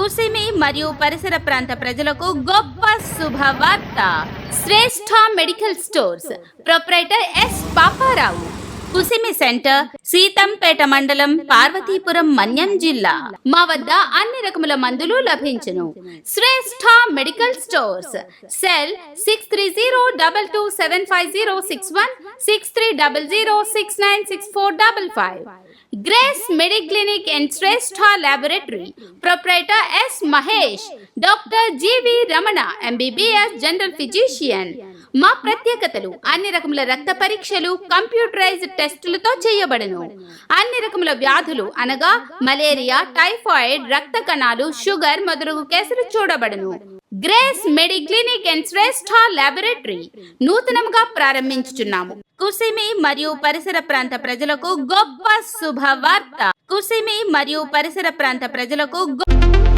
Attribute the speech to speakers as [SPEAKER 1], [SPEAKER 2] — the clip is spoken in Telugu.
[SPEAKER 1] కుసిమి మరియు పరిసర ప్రాంత ప్రజలకు గొప్ప శుభవార్త. Shreshta medical stores. Proprietor S Paparao. Kusimi centre Seethampeta మండలం పార్వతీపురం మన్యం జిల్లా. మా వద్ద అన్ని రకముల మందులు లభించును. Shreshta medical stores. Cell six three zero double two seven five zero six one six three double zero six nine six four double five. Grace mediclinic and Shreshta laboratory proprietor S Mahesh doctor GV Ramana MBBS general physician. మా ప్రత్యేకతలు. అన్ని రకముల రక్త పరీక్షలు కంప్యూటరైజ్డ్ టెస్టులతో చేయబడును. అన్ని రకముల వ్యాధులు అనగా మలేరియా టైఫాయిడ్ రక్త కణాలు షుగర్ మొదలగు కేసులు చూడబడును. Grace mediclinic and Shreshta laboratory నూతనంగా ప్రారంభించుచున్నాము. కుసిమి మరియు పరిసర ప్రాంత ప్రజలకు గొప్ప శుభవార్త. కుసిమి మరియు పరిసర ప్రాంత ప్రజలకు గొప్ప